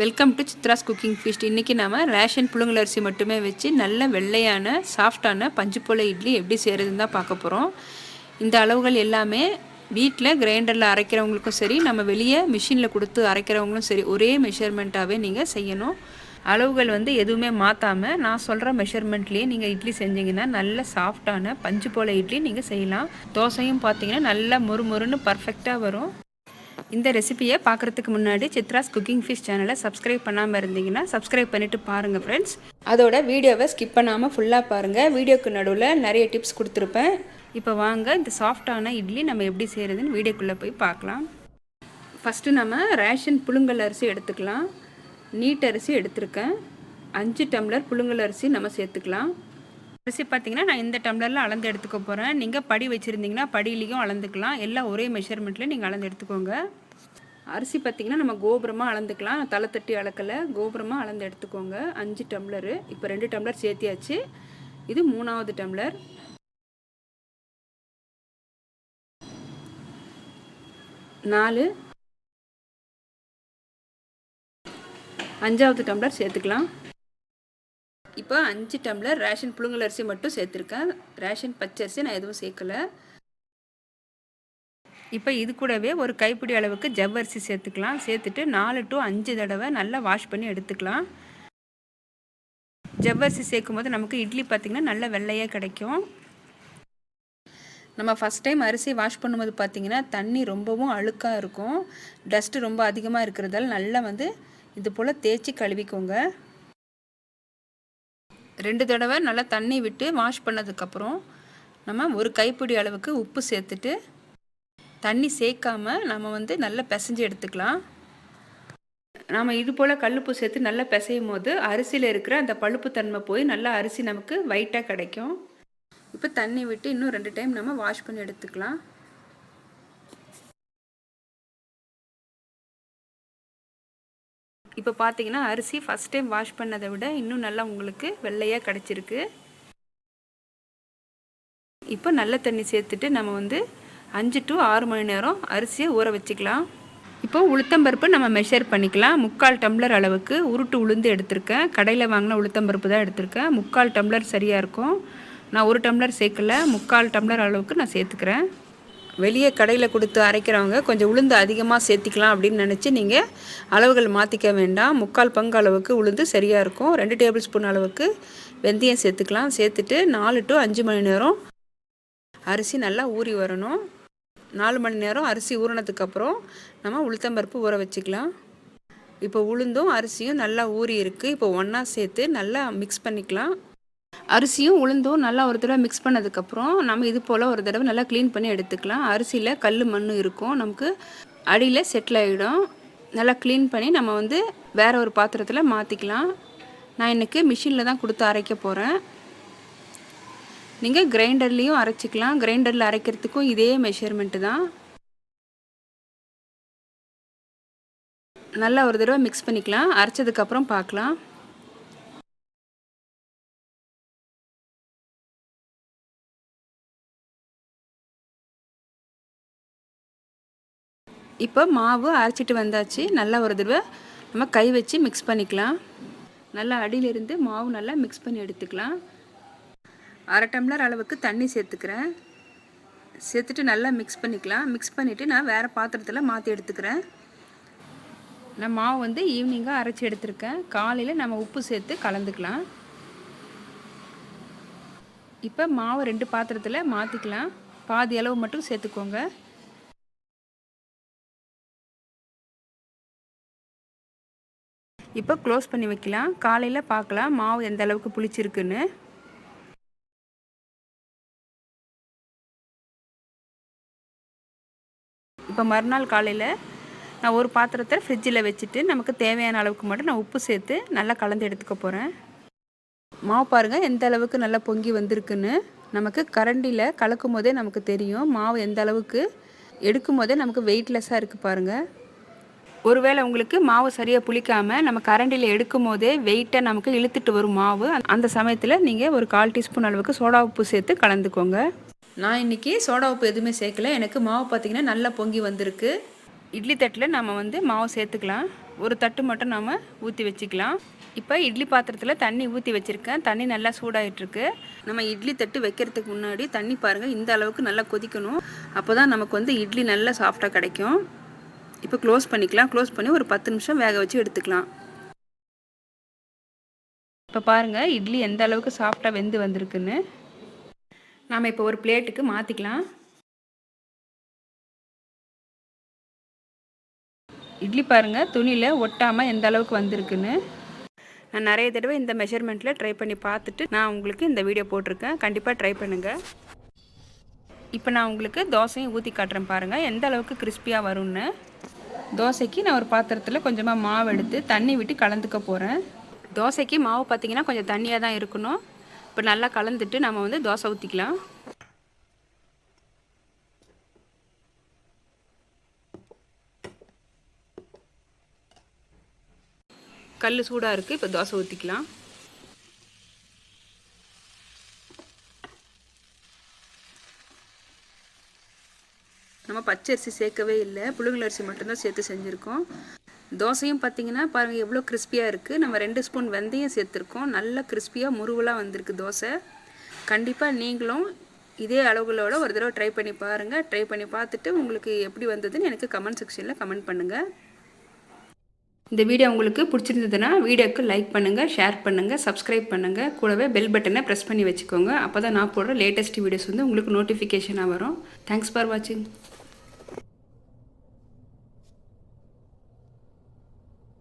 Welcome to Chitra's cooking feast இன்றைக்கி நாம் ration புழுங்கல் அரிசி மட்டுமே வச்சு நல்ல வெள்ளையான சாஃப்டான பஞ்சு போல இட்லி எப்படி செய்கிறதுன்னு தான் பார்க்க போகிறோம் இந்த அளவுகள் எல்லாமே வீட்டில் கிரைண்டரில் அரைக்கிறவங்களுக்கும் சரி நம்ம வெளியே மிஷினில் கொடுத்து அரைக்கிறவங்களும் சரி ஒரே மெஷர்மெண்ட்டாகவே நீங்கள் செய்யணும். அளவுகள் வந்து எதுவுமே மாற்றாமல் நான் சொல்கிற மெஷர்மெண்ட்லேயே நீங்கள் இட்லி செஞ்சீங்கன்னா நல்ல சாஃப்டான பஞ்சு போல இட்லி நீங்கள் செய்யலாம். தோசையும் பார்த்தீங்கன்னா நல்லா மொறு மொறுன்னு பர்ஃபெக்டாக வரும். இந்த ரெசிபியை பார்க்குறதுக்கு முன்னாடி சித்ராஸ் குக்கிங் ஃபிஷ் சேனலை சப்ஸ்கிரைப் பண்ணாமல் இருந்தீங்கன்னா சப்ஸ்கிரைப் பண்ணிவிட்டு பாருங்கள் ஃப்ரெண்ட்ஸ் அதோட வீடியோவை ஸ்கிப் பண்ணாமல் ஃபுல்லாக பாருங்கள் வீடியோக்கு நடுவில் நிறைய டிப்ஸ் கொடுத்துருப்பேன். இப்போ வாங்க இந்த சாஃப்டான இட்லி நம்ம எப்படி செய்கிறதுன்னு வீடியோக்குள்ளே போய் பார்க்கலாம். ஃபஸ்ட்டு நம்ம ரேஷன் புழுங்கல் அரிசி எடுத்துக்கலாம். நீட் அரிசி எடுத்திருக்கேன். அஞ்சு டம்ளர் புழுங்கல் அரிசி நம்ம சேர்த்துக்கலாம். அரிசி பார்த்தீங்கன்னா நான் இந்த டம்ளரில் அளந்து எடுத்துக்க போகிறேன் நீங்கள் படி வச்சுருந்தீங்கன்னா படியிலையும் அளந்துக்கலாம். எல்லாம் ஒரே மெஷர்மெண்ட்டில் நீங்கள் அளந்து எடுத்துக்கோங்க. அரிசி பார்த்திங்கன்னா நம்ம கோபுரமாக அளந்துக்கலாம். தலை தட்டி அளக்கலை. கோபுரமாக அளந்து எடுத்துக்கோங்க. அஞ்சு டம்ளரு. இப்போ ரெண்டு டம்ளர் சேர்த்தியாச்சு. இது மூணாவது டம்ளர். நாலு. அஞ்சாவது டம்ளர் சேர்த்துக்கலாம். இப்போ அஞ்சு டம்ளர் ரேஷன் புழுங்கல் அரிசி மட்டும் சேர்த்துருக்கேன். ரேஷன் பச்சரிசி நான் எதுவும் சேர்க்கலை. இப்போ இது கூடவே ஒரு கைப்பிடி அளவுக்கு ஜவ்வரிசி சேர்த்துக்கலாம். சேர்த்துட்டு நாலு டு அஞ்சு தடவை நல்லா வாஷ் பண்ணி எடுத்துக்கலாம். ஜவ்வரிசி சேர்க்கும் போது நமக்கு இட்லி பார்த்திங்கன்னா நல்ல வெள்ளையாக கிடைக்கும். நம்ம ஃபஸ்ட் டைம் அரிசி வாஷ் பண்ணும்போது பார்த்திங்கன்னா தண்ணி ரொம்பவும் அழுக்காக இருக்கும். டஸ்ட்டு ரொம்ப அதிகமாக இருக்கிறதால நல்லா வந்து இது போல் தேய்ச்சி கழுவிக்கோங்க. ரெண்டு தடவை நல்லா தண்ணி விட்டு வாஷ் பண்ணதுக்கப்புறம் நம்ம ஒரு கைப்பிடி அளவுக்கு உப்பு சேர்த்துட்டு தண்ணி சேர்க்காம நம்ம வந்து நல்லா பிசைஞ்சு எடுத்துக்கலாம். நாம் இது போல் கல்லுப்பு சேர்த்து நல்லா பிசையும் போது அரிசியில் இருக்கிற அந்த பழுப்பு தன்மை போய் நல்லா அரிசி நமக்கு ஒயிட்டாக கிடைக்கும். இப்போ தண்ணி விட்டு இன்னும் ரெண்டு டைம் நம்ம வாஷ் பண்ணி எடுத்துக்கலாம். இப்போ பார்த்தீங்கன்னா அரிசி ஃபஸ்ட் டைம் வாஷ் பண்ணதை விட இன்னும் நல்லா உங்களுக்கு வெள்ளையாக கிடச்சிருக்கு. இப்போ நல்ல தண்ணி சேர்த்துட்டு நம்ம வந்து அஞ்சு டு ஆறு மணி நேரம் அரிசியை ஊற வச்சுக்கலாம். இப்போ உளுத்தம்பருப்பு நம்ம மெஷர் பண்ணிக்கலாம். முக்கால் டம்ளர் அளவுக்கு உருட்டு உளுந்து எடுத்திருக்கேன். கடையில் வாங்கின உளுத்தம்பருப்பு தான் எடுத்திருக்கேன். முக்கால் டம்ளர் சரியாக இருக்கும். நான் ஒரு டம்ளர் சேர்க்கல. முக்கால் டம்ளர் அளவுக்கு நான் சேர்த்துக்கிறேன். வெளியே கடையில் கொடுத்து அரைக்கிறவங்க கொஞ்சம் உளுந்து அதிகமாக சேர்த்திக்கலாம் அப்படின்னு நினச்சி நீங்கள் அளவுகள் மாற்றிக்க வேண்டாம். முக்கால் பங்கு அளவுக்கு உளுந்து சரியாக இருக்கும். ரெண்டு டேபிள் ஸ்பூன் அளவுக்கு வெந்தயம் சேர்த்துக்கலாம். சேர்த்துட்டு நாலு டு அஞ்சு மணி நேரம் அரிசி நல்லா ஊறி வரணும். நாலு மணி நேரம் அரிசி ஊறினதுக்கப்புறம் நம்ம உளுத்தம்பருப்பு ஊற வச்சுக்கலாம். இப்போ உளுந்தும் அரிசியும் நல்லா ஊறி இருக்குது இப்போ ஒன்றா சேர்த்து நல்லா மிக்ஸ் பண்ணிக்கலாம். அரிசியும் உளுந்தும் நல்லா ஒரு தடவை மிக்ஸ் பண்ணதுக்கப்புறம் நம்ம இது போல் ஒரு தடவை நல்லா க்ளீன் பண்ணி எடுத்துக்கலாம். அரிசியில் கல் மண் இருக்கும். நமக்கு அடியில் செட்டில் ஆகிடும் நல்லா க்ளீன் பண்ணி நம்ம வந்து வேறு ஒரு பாத்திரத்தில் மாற்றிக்கலாம் நான் இன்றைக்கி மிஷினில் தான் கொடுத்து அரைக்க போகிறேன் நீங்கள் கிரைண்டர்லேயும் அரைச்சிக்கலாம். கிரைண்டரில் அரைக்கிறதுக்கும் இதே மெஷர்மெண்ட்டு தான். நல்லா ஒரு தடவை மிக்ஸ் பண்ணிக்கலாம். அரைச்சதுக்கப்புறம் பார்க்கலாம். இப்போ மாவு அரைச்சிட்டு வந்தாச்சு. நல்லா ஒரு தடவை நம்ம கை வச்சு மிக்ஸ் பண்ணிக்கலாம். நல்லா அடியிலிருந்து மாவு நல்லா மிக்ஸ் பண்ணி எடுத்துக்கலாம். அரை டம்ளர் அளவுக்கு தண்ணி சேர்த்துக்கிறேன். சேர்த்துட்டு நல்லா மிக்ஸ் பண்ணிக்கலாம். மிக்ஸ் பண்ணிவிட்டு நான் வேறு பாத்திரத்தில் மாற்றி எடுத்துக்கிறேன். நான் மாவு வந்து ஈவினிங்காக அரைச்சி எடுத்திருக்கேன். காலையில் நம்ம உப்பு சேர்த்து கலந்துக்கலாம். இப்போ மாவு ரெண்டு பாத்திரத்தில் மாற்றிக்கலாம் பாதி அளவு மட்டும் சேர்த்துக்கோங்க. இப்போ க்ளோஸ் பண்ணி வைக்கலாம். காலையில் பார்க்கலாம் மாவு எந்த அளவுக்கு புளிச்சிருக்குன்னு. இப்போ மறுநாள் காலையில் நான் ஒரு பாத்திரத்தை ஃப்ரிட்ஜில் வச்சுட்டு நமக்கு தேவையான அளவுக்கு மட்டும் நான் உப்பு சேர்த்து நல்லா கலந்து எடுத்துக்க போகிறேன் மாவு பாருங்கள் எந்த அளவுக்கு நல்லா பொங்கி வந்திருக்குன்னு. நமக்கு கரண்டியில் கலக்கும் போதே நமக்கு தெரியும் மாவு எந்த அளவுக்கு எடுக்கும் போதே நமக்கு வெயிட்லெஸ்ஸாக இருக்குது பாருங்கள் ஒருவேளை உங்களுக்கு மாவு சரியாக புளிக்காமல் நம்ம கரண்டியில் எடுக்கும் போதே வெயிட்டை நமக்கு இழுத்துட்டு வரும் மாவு. அந்த சமயத்தில் நீங்கள் ஒரு கால் டீஸ்பூன் அளவுக்கு சோடா உப்பு சேர்த்து கலந்துக்கோங்க. நான் இன்றைக்கி சோடா உப்பு எதுவுமே சேர்க்கல. எனக்கு மாவு பார்த்திங்கன்னா நல்லா பொங்கி வந்திருக்கு. இட்லி தட்டில் நம்ம வந்து மாவு சேர்த்துக்கலாம். ஒரு தட்டு மட்டும் நாம் ஊற்றி வச்சுக்கலாம். இப்போ இட்லி பாத்திரத்தில் தண்ணி ஊற்றி வச்சுருக்கேன். தண்ணி நல்லா சூடாயிட்ருக்கு நம்ம இட்லி தட்டு வைக்கிறதுக்கு முன்னாடி தண்ணி பாருங்கள் இந்த அளவுக்கு நல்லா கொதிக்கணும். அப்போ தான் நமக்கு வந்து இட்லி நல்லா சாஃப்டாக கிடைக்கும். இப்போ க்ளோஸ் பண்ணிக்கலாம். க்ளோஸ் பண்ணி ஒரு பத்து நிமிஷம் வேக வச்சு எடுத்துக்கலாம். இப்போ பாருங்கள் இட்லி எந்த அளவுக்கு சாஃப்டாக வெந்து வந்திருக்குன்னு. நாம் இப்போ ஒரு பிளேட்டுக்கு மாற்றிக்கலாம் இட்லி பாருங்கள் துணியில் ஒட்டாமல் எந்த அளவுக்கு வந்திருக்குன்னு. நான் நிறைய தடவை இந்த மெஷர்மெண்ட்டில் ட்ரை பண்ணி பார்த்துட்டு நான் உங்களுக்கு இந்த வீடியோ போட்டிருக்கேன். கண்டிப்பாக ட்ரை பண்ணுங்கள் இப்போ நான் உங்களுக்கு தோசையும் ஊற்றி காட்டுறேன் பாருங்கள் எந்த அளவுக்கு கிறிஸ்பியாக வரும்னு. தோசைக்கு நான் ஒரு பாத்திரத்தில் கொஞ்சமாக மாவு எடுத்து தண்ணி விட்டு கலந்துக்க போகிறேன் தோசைக்கு மாவு பார்த்திங்கன்னா கொஞ்சம் தண்ணியாக தான் இருக்கணும். இப்போ நல்லா கலந்துட்டு நம்ம வந்து தோசை ஊற்றிக்கலாம் கல் சூடாக இருக்குது இப்போ தோசை ஊற்றிக்கலாம் நம்ம பச்சரிசி சேர்க்கவே இல்லை புழுங்கல் அரிசி மட்டும்தான் சேர்த்து செஞ்சுருக்கோம். தோசையும் பார்த்தீங்கன்னா பாருங்கள் எவ்வளோ கிறிஸ்பியாக இருக்குது நம்ம ரெண்டு ஸ்பூன் வெந்தயம் சேர்த்துருக்கோம். நல்லா கிறிஸ்பியாக முருவலாக வந்திருக்கு தோசை. கண்டிப்பாக நீங்களும் இதே அளவுகளோட ஒரு தடவை ட்ரை பண்ணி பாருங்கள் ட்ரை பண்ணி பார்த்துட்டு உங்களுக்கு எப்படி வந்ததுன்னு எனக்கு கமெண்ட் செக்ஷனில் கமெண்ட் பண்ணுங்கள் இந்த வீடியோ உங்களுக்கு பிடிச்சிருந்ததுன்னா வீடியோக்கு லைக் பண்ணுங்கள் ஷேர் பண்ணுங்கள் சப்ஸ்கிரைப் பண்ணுங்கள் கூடவே பெல் பட்டனை ப்ரெஸ் பண்ணி வச்சுக்கோங்க. அப்போ தான் நான் போடுற லேட்டஸ்ட் வீடியோஸ் வந்து உங்களுக்கு நோட்டிஃபிகேஷனாக வரும். தேங்க்ஸ் ஃபார் வாட்சிங்